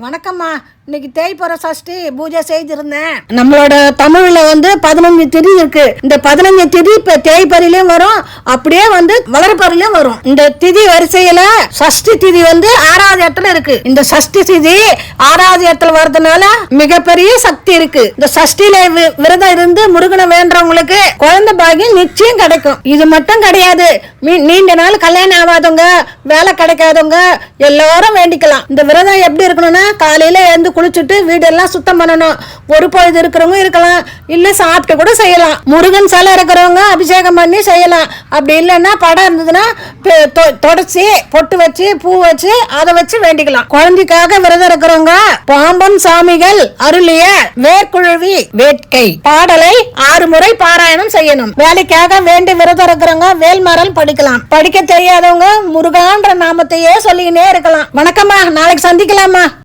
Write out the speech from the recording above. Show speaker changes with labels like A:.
A: வணக்கம்மா. இன்னைக்கு தேய்புற சஷ்டி பூஜை செய்திருந்தேன். நம்மளோட தமிழ்ல வந்து பதினஞ்சு திதி இருக்கு. இந்த பதினஞ்சு திதி இப்ப தேய்பறிலையும் வரும் அப்படியே வந்து வளர்பறிலையும் வரும். இந்த திதி வரிசையில சஷ்டி திதி வந்து ஆறாவது இடத்துல இருக்கு. இந்த சஷ்டி திதி ஆறாவது இடத்துல வர்றதுனால மிகப்பெரிய சக்தி இருக்கு. இந்த சஷ்டியில விரதம் இருந்து முருகனை வேண்டவங்களுக்கு குழந்தை பாக்கியம் நிச்சயம் கிடைக்கும். இது மட்டும் கிடையாது. நீண்ட நாள் கல்யாணம் ஆகாதவங்க வேலை கிடைக்காதவங்க எல்லாரும் வேண்டிக்கலாம். இந்த விரதம் எப்படி இருக்கணும்னா காலையில எழுந்து குளிச்சுட்டு வீடெல்லாம் சுத்தம் பண்ணணும். ஒரு பொழுது இருக்கிறவங்க இருக்கலாம். இல்லை சாப்பிட்டு கூட செய்யலாம். முருகன் சிலை இருக்கிறவங்க அபிஷேகம் பண்ணி செய்யலாம். அப்படி இல்லைன்னா படம் இருந்ததுன்னா தொ- தொடச்சி பொட்டு வச்சு பூ வச்சு அதை வச்சு வேண்டிக்கலாம். குழந்தைக்காக விரதம் இருக்கிறவங்க பாம்பன் சாமிகள் அருளிய வேர்க்குழுவி வேட்கை பாடலை ஆறு முறை பாராயணம் செய்யணும். வேலைக்காக வேண்டி விரதம் இருக்கிறவங்க வேல்மரல் படிக்கலாம். படிக்க தெரியாதவங்க முருகான்ற நாமத்தையே சொல்லிக்கினே இருக்கலாம். வணக்கம்மா. நாளைக்கு சந்திக்கலாமா